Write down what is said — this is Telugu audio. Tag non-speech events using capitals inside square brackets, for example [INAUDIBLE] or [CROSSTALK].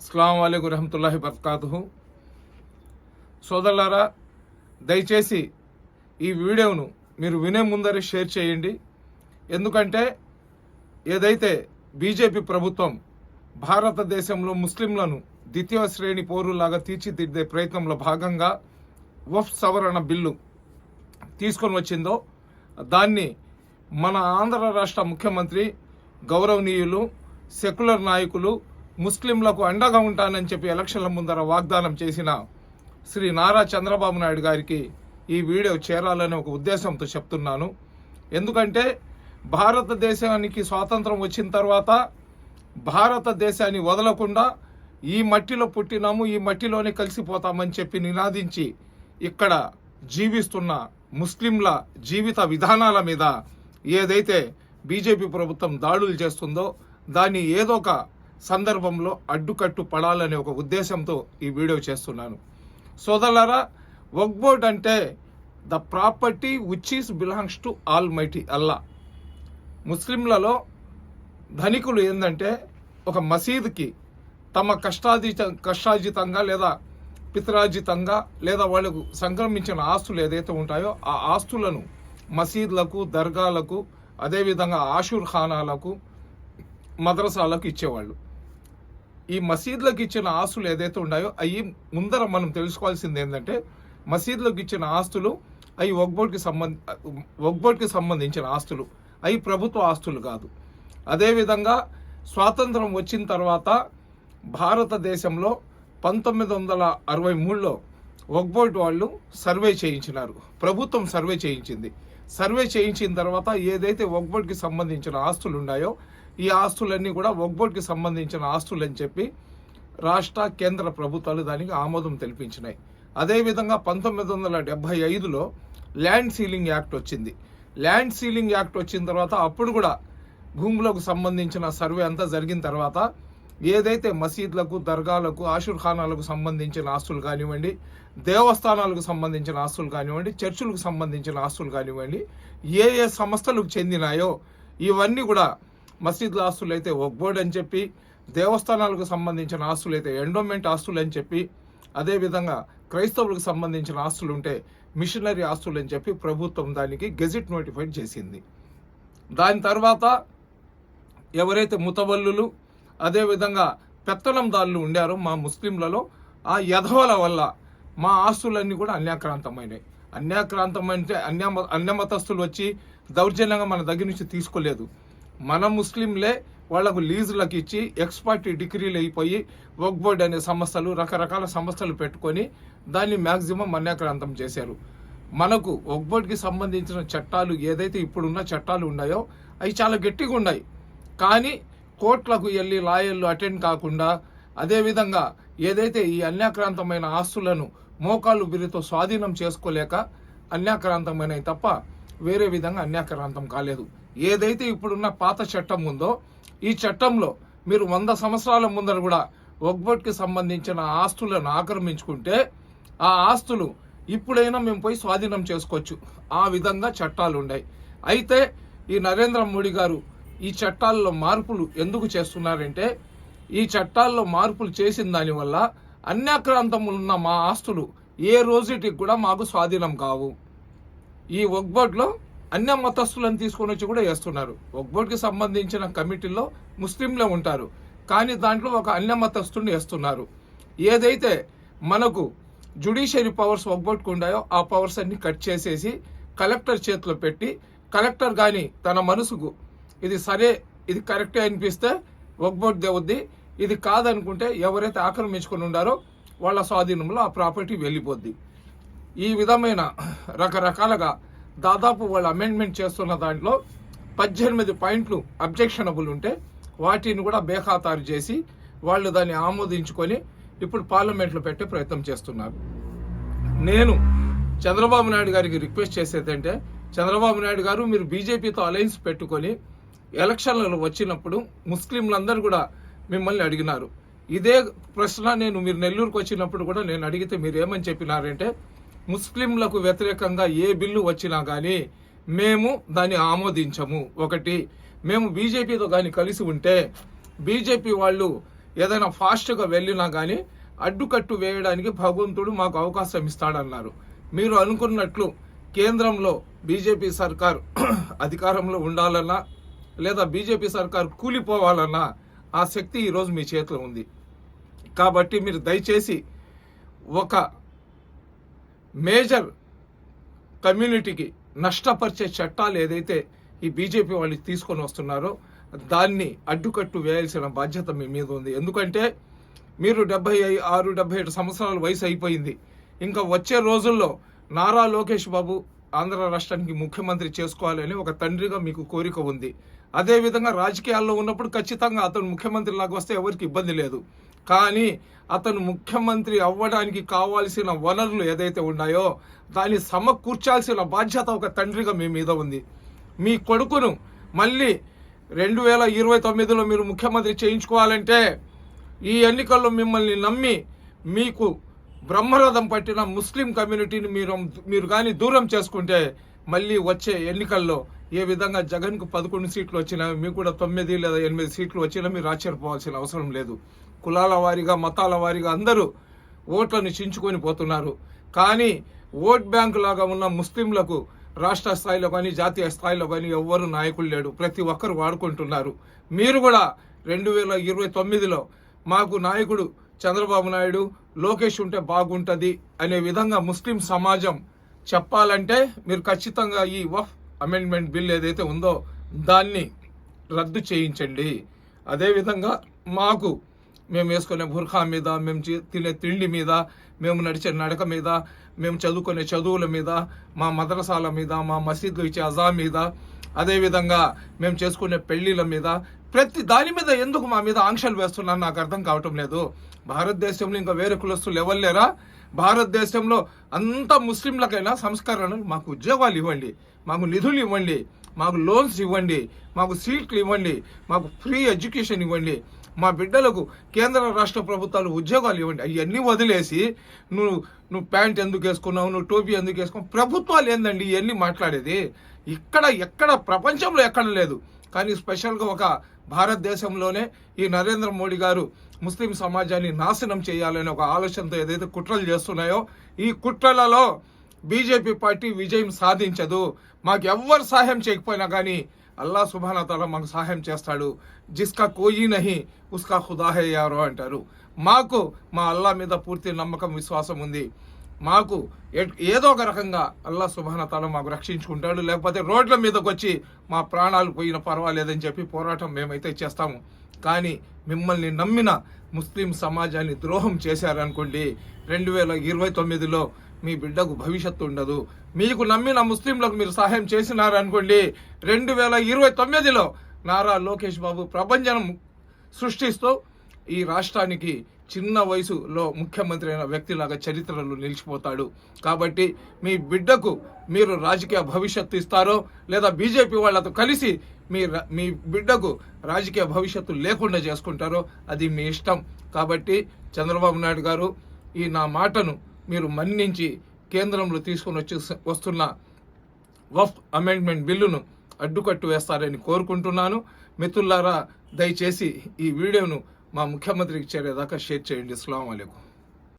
అస్సలం అయికు రహమతుల్లాహి బర్కాతుహు సోదరులారా దయచేసి ఈ వీడియోను మీరు వినే ముందరే షేర్ చేయండి. ఎందుకంటే ఏదైతే బీజేపీ ప్రభుత్వం భారతదేశంలో ముస్లింలను ద్వితీయ శ్రేణి పౌరులాగా తీర్చిదిద్దే ప్రయత్నంలో భాగంగా వఫ్ సవరణ బిల్లు తీసుకొని వచ్చిందో దాన్ని మన ఆంధ్ర రాష్ట్ర ముఖ్యమంత్రి గౌరవనీయులు సెక్యులర్ నాయకులు ముస్లింలకు అండగా ఉంటానని చెప్పి ఎలక్షన్ల ముందర వాగ్దానం చేసిన శ్రీ నారా చంద్రబాబు నాయుడు గారికి ఈ వీడియో చేరాలనే ఒక ఉద్దేశంతో చెప్తున్నాను. ఎందుకంటే భారతదేశానికి స్వాతంత్రం వచ్చిన తర్వాత భారతదేశాన్ని వదలకుండా ఈ మట్టిలో పుట్టినాము ఈ మట్టిలోనే కలిసిపోతామని చెప్పి నినాదించి ఇక్కడ జీవిస్తున్న ముస్లింల జీవిత విధానాల మీద ఏదైతే బీజేపీ ప్రభుత్వం దాడులు చేస్తుందో దాన్ని ఏదో ఒక సందర్భంలో అడ్డుకట్టు పడాలనే ఒక ఉద్దేశంతో ఈ వీడియో చేస్తున్నాను. సోదరులరా వక్బోర్డ్ అంటే the property which is belongs to almighty Allah ముస్లింలలో ధనికులు ఏంటంటే ఒక మసీద్కి తమ కష్టార్జిత కష్టార్జితంగా లేదా పితరార్జితంగా లేదా వాళ్ళకు సంక్రమించిన ఆస్తులు ఏదైతే ఉంటాయో ఆ ఆస్తులను మసీద్లకు దర్గాలకు అదేవిధంగా ఆషూర్ ఖానాలకు మద్రసాలకు ఇచ్చేవాళ్ళు. ఈ మసీదులకు ఇచ్చిన ఆస్తులు ఏదైతే ఉన్నాయో అవి ముందర మనం తెలుసుకోవాల్సింది ఏంటంటే మసీదులకు ఇచ్చిన ఆస్తులు అవి ఒగ్బోర్డ్కి సంబంధి ఒగ్బోర్డ్కి సంబంధించిన ఆస్తులు అవి ప్రభుత్వ ఆస్తులు కాదు. అదేవిధంగా స్వాతంత్రం వచ్చిన తర్వాత భారతదేశంలో పంతొమ్మిది వందల అరవై మూడులో ఒగ్బోర్డ్ వాళ్ళు సర్వే చేయించినారు. ప్రభుత్వం సర్వే చేయించింది. సర్వే చేయించిన తర్వాత ఏదైతే ఒగ్బోర్డ్కి సంబంధించిన ఆస్తులు ఉన్నాయో ఈ ఆస్తులన్నీ కూడా ఒగ్బోర్డ్కి సంబంధించిన ఆస్తులు అని చెప్పి రాష్ట్ర కేంద్ర ప్రభుత్వాలు దానికి ఆమోదం తెలిపించినాయి. అదేవిధంగా పంతొమ్మిది వందల డెబ్బై ఐదులో ల్యాండ్ సీలింగ్ యాక్ట్ వచ్చింది. ల్యాండ్ సీలింగ్ యాక్ట్ వచ్చిన తర్వాత అప్పుడు కూడా భూములకు సంబంధించిన సర్వే అంతా జరిగిన తర్వాత ఏదైతే మసీద్లకు దర్గాలకు ఆషుర్ఖానాలకు సంబంధించిన ఆస్తులు కానివ్వండి దేవస్థానాలకు సంబంధించిన ఆస్తులు కానివ్వండి చర్చులకు సంబంధించిన ఆస్తులు కానివ్వండి ఏ ఏ సంస్థలకు చెందినాయో ఇవన్నీ కూడా మసీద్ల ఆస్తులు అయితే ఒక్బోర్డ్ అని చెప్పి దేవస్థానాలకు సంబంధించిన ఆస్తులు అయితే ఎండోమెంట్ ఆస్తులు అని చెప్పి అదేవిధంగా క్రైస్తవులకు సంబంధించిన ఆస్తులు ఉంటే మిషనరీ ఆస్తులు అని చెప్పి ప్రభుత్వం దానికి గెజిట్ నోటిఫైడ్ చేసింది. దాని తర్వాత ఎవరైతే ముతవల్లులు అదేవిధంగా పెత్తనందారులు ఉండారో మా ముస్లింలలో ఆ యధవల వల్ల మా ఆస్తులన్నీ కూడా అన్యాక్రాంతమైనవి అన్యాక్రాంతం అంటే అన్య అన్యమతస్తులు వచ్చి దౌర్జన్యంగా మన దగ్గర నుంచి తీసుకోలేదు. మన ముస్లింలే వాళ్ళకు లీజులకు ఇచ్చి ఎక్స్పర్ట్ డిగ్రీలు అయిపోయి వర్క్ బోర్డ్ అనే సంస్థలు రకరకాల సంస్థలు పెట్టుకొని దాన్ని మ్యాక్సిమం అన్యాక్రాంతం చేశారు. మనకు వర్క్ బోర్డ్కి సంబంధించిన చట్టాలు ఏదైతే ఇప్పుడున్న చట్టాలు ఉన్నాయో అవి చాలా గట్టిగా ఉన్నాయి. కానీ కోర్టులకు వెళ్ళి లాయర్లు అటెండ్ కాకుండా అదేవిధంగా ఏదైతే ఈ అన్యాక్రాంతమైన ఆస్తులను మోకాలు బిరితో స్వాధీనం చేసుకోలేక అన్యాక్రాంతమైనవి తప్ప వేరే విధంగా అన్యాక్రాంతం కాలేదు. ఏదైతే ఇప్పుడున్న పాత చట్టం ఉందో ఈ చట్టంలో మీరు వంద సంవత్సరాల ముందర కూడా ఒగ్బోట్కి సంబంధించిన ఆస్తులను ఆక్రమించుకుంటే ఆ ఆస్తులు ఇప్పుడైనా మేము పోయి స్వాధీనం చేసుకోవచ్చు. ఆ విధంగా చట్టాలు ఉన్నాయి అయితే ఈ నరేంద్ర మోడీ గారు ఈ చట్టాల్లో మార్పులు ఎందుకు చేస్తున్నారంటే ఈ చట్టాల్లో మార్పులు చేసిన దానివల్ల అన్యాక్రాంతములున్న మా ఆస్తులు ఏ రోజుటికి కూడా మాకు స్వాధీనం కావు. ఈ ఒగ్బోర్డ్లో అన్య మతస్థులను తీసుకొని వచ్చి కూడా వేస్తున్నారు. ఒక్బోర్డ్కి సంబంధించిన కమిటీలో ముస్లింలే ఉంటారు. కానీ దాంట్లో ఒక అన్య మతస్థుని వేస్తున్నారు. ఏదైతే మనకు జుడిషియరీ పవర్స్ ఒగ్బోర్డ్కి ఉన్నాయో ఆ పవర్స్ అన్ని కట్ చేసేసి కలెక్టర్ చేతిలో పెట్టి కలెక్టర్ కానీ తన మనసుకు ఇది సరే ఇది కరెక్టే అనిపిస్తే ఒగ్బోర్డ్ దేవుద్ది. ఇది కాదనుకుంటే ఎవరైతే ఆక్రమించుకుని ఉండారో వాళ్ళ స్వాధీనంలో ఆ ప్రాపర్టీ వెళ్ళిపోద్ది. ఈ విధమైన రకరకాలుగా దాదాపు వాళ్ళు అమెండ్మెంట్ చేస్తున్న దాంట్లో పద్దెనిమిది పాయింట్లు అబ్జెక్షనబుల్ ఉంటే వాటిని కూడా బేఖాతారు చేసి వాళ్ళు దాన్ని ఆమోదించుకొని ఇప్పుడు పార్లమెంట్లో పెట్టే ప్రయత్నం చేస్తున్నారు. నేను చంద్రబాబు నాయుడు గారికి రిక్వెస్ట్ చేసేది అంటే చంద్రబాబు నాయుడు గారు మీరు బీజేపీతో అలయన్స్ పెట్టుకొని ఎలక్షన్లలో వచ్చినప్పుడు ముస్లింలందరూ కూడా మిమ్మల్ని అడిగినారు. ఇదే ప్రశ్న నేను మీరు నెల్లూరుకు వచ్చినప్పుడు కూడా నేను అడిగితే మీరు ఏమని చెప్పినారంటే ముస్లింలకు వ్యతిరేకంగా ఏ బిల్లు వచ్చినా కానీ మేము దాన్ని ఆమోదించము. ఒకటి మేము బీజేపీతో కానీ కలిసి ఉంటే బీజేపీ వాళ్ళు ఏదైనా ఫాస్ట్గా వెళ్ళినా కానీ అడ్డుకట్టు వేయడానికి భగవంతుడు మాకు అవకాశం ఇస్తాడన్నారు. మీరు అనుకున్నట్లు కేంద్రంలో బీజేపీ సర్కార్ [CLEARS THROAT] అధికారంలో ఉండాలన్నా లేదా బీజేపీ సర్కార్ కూలిపోవాలన్నా ఆ శక్తి ఈరోజు మీ చేతిలో ఉంది. కాబట్టి మీరు దయచేసి ఒక మేజర్ కమ్యూనిటీకి నష్టపరిచే చట్టాలు ఏదైతే ఈ బీజేపీ వాళ్ళు తీసుకొని వస్తున్నారో దాన్ని అడ్డుకట్టు వేయాల్సిన బాధ్యత మీ మీద ఉంది. ఎందుకంటే మీరు డెబ్బై ఆరు డెబ్బై ఏడు సంవత్సరాల వయసు అయిపోయింది. ఇంకా వచ్చే రోజుల్లో నారా లోకేష్ బాబు ఆంధ్ర రాష్ట్రానికి ముఖ్యమంత్రి చేసుకోవాలని ఒక తండ్రిగా మీకు కోరిక ఉంది. అదేవిధంగా రాజకీయాల్లో ఉన్నప్పుడు ఖచ్చితంగా అతను ముఖ్యమంత్రి లాగా వస్తే ఎవరికి ఇబ్బంది లేదు. కానీ అతను ముఖ్యమంత్రి అవ్వడానికి కావాల్సిన వనరులు ఏదైతే ఉన్నాయో దాన్ని సమకూర్చాల్సిన బాధ్యత ఒక తండ్రిగా మీ మీద ఉంది. మీ కొడుకును మళ్ళీ రెండు వేల ఇరవై తొమ్మిదిలో మీరు ముఖ్యమంత్రి చేయించుకోవాలంటే ఈ ఎన్నికల్లో మిమ్మల్ని నమ్మి మీకు బ్రహ్మరథం పట్టిన ముస్లిం కమ్యూనిటీని మీరు మీరు కానీ దూరం చేసుకుంటే మళ్ళీ వచ్చే ఎన్నికల్లో ఏ విధంగా జగన్కు పదకొండు సీట్లు వచ్చినా మీకు కూడా తొమ్మిది లేదా ఎనిమిది సీట్లు వచ్చినా మీరు ఆశ్చర్యపోవాల్సిన అవసరం లేదు. కులాల వారీగా మతాల వారీగా అందరూ ఓట్లను చించుకొని పోతున్నారు. కానీ ఓట్ బ్యాంక్ లాగా ఉన్న ముస్లింలకు రాష్ట్ర స్థాయిలో కానీ జాతీయ స్థాయిలో కానీ ఎవ్వరు నాయకులు లేడు ప్రతి ఒక్కరు వాడుకుంటున్నారు. మీరు కూడా రెండు వేల ఇరవై తొమ్మిదిలో మాకు నాయకుడు చంద్రబాబు నాయుడు లోకేష్ ఉంటే బాగుంటుంది అనే విధంగా ముస్లిం సమాజం చెప్పాలంటే మీరు ఖచ్చితంగా ఈ వఫ్ అమెండ్మెంట్ బిల్ ఏదైతే ఉందో దాన్ని రద్దు చేయించండి. అదేవిధంగా మాకు మేము వేసుకునే బుర్ఖా మీద మేము తినే తిండి మీద మేము నడిచే నడక మీద మేము చదువుకునే చదువుల మీద మా మదరసాల మీద మా మసీద్లు ఇచ్చే అజా మీద అదేవిధంగా మేము చేసుకునే పెళ్ళిళ్ళ మీద ప్రతి దాని మీద ఎందుకు మా మీద ఆంక్షలు వేస్తున్నారు నాకు అర్థం కావటం లేదు. భారతదేశంలో ఇంకా వేరే కులస్తులు ఎవరు లేరా? భారతదేశంలో అంత ముస్లింలకైనా సంస్కరణలు మాకు ఉద్యోగాలు ఇవ్వండి. మాకు నిధులు ఇవ్వండి మాకు లోన్స్ ఇవ్వండి మాకు సీట్లు ఇవ్వండి మాకు ఫ్రీ ఎడ్యుకేషన్ ఇవ్వండి మా బిడ్డలకు కేంద్ర రాష్ట్ర ప్రభుత్వాలు ఉద్యోగాలు ఇవ్వండి. అవన్నీ వదిలేసి నువ్వు నువ్వు ప్యాంట్ ఎందుకు వేసుకున్నావు నువ్వు టోపీ ఎందుకు వేసుకున్నావు? ప్రభుత్వాలు ఏందండి ఇవన్నీ మాట్లాడేది? ఇక్కడ ఎక్కడ ప్రపంచంలో ఎక్కడ లేదు. కానీ స్పెషల్గా ఒక భారతదేశంలోనే ఈ నరేంద్ర మోడీ గారు ముస్లిం సమాజాన్ని నాశనం చేయాలనే ఒక ఆలోచనతో ఏదైతే కుట్రలు చేస్తున్నాయో ఈ కుట్రలలో బీజేపీ పార్టీ విజయం సాధించదు. మాకు ఎవ్వరు సహాయం చేయకపోయినా కానీ అల్లా సుభానతల మాకు సహాయం చేస్తాడు. జిస్కా కోయి నహి ఉస్కా ఖుదా అంటారు. మాకు మా అల్లా మీద పూర్తి నమ్మకం విశ్వాసం ఉంది. మాకు ఏదో ఒక రకంగా అల్లా సుభానతల మాకు రక్షించుకుంటాడు. లేకపోతే రోడ్ల మీదకి వచ్చి మా ప్రాణాలు పోయిన పర్వాలేదని చెప్పి పోరాటం మేమైతే చేస్తాము. కానీ మిమ్మల్ని నమ్మిన ముస్లిం సమాజాన్ని ద్రోహం చేశారనుకోండి రెండు వేల ఇరవై తొమ్మిదిలో మీ బిడ్డకు భవిష్యత్తు ఉండదు. మీకు నమ్మిన ముస్లింలకు మీరు సహాయం చేసినారనుకోండి రెండు వేల ఇరవై తొమ్మిదిలో నారా లోకేష్ బాబు ప్రభంజనం సృష్టిస్తూ ఈ రాష్ట్రానికి చిన్న వయసులో ముఖ్యమంత్రి అయిన వ్యక్తిలాగా చరిత్రలో నిలిచిపోతాడు. కాబట్టి మీ బిడ్డకు మీరు రాజకీయ భవిష్యత్తు ఇస్తారో లేదా బీజేపీ వాళ్ళతో కలిసి మీ మీ బిడ్డకు రాజకీయ భవిష్యత్తు లేకుండా చేసుకుంటారో అది మీ ఇష్టం. కాబట్టి చంద్రబాబు నాయుడు గారు ఈ నా మాటను మీరు మన్నించి కేంద్రంలో తీసుకొని వచ్చి వస్తున్న వఫ్ అమెండ్మెంట్ బిల్లును అడ్డుకట్టు వేస్తారని కోరుకుంటున్నాను. మిత్రులారా దయచేసి ఈ వీడియోను మా ముఖ్యమంత్రికి చేరేదాకా షేర్ చేయండి. అస్సలం అయికం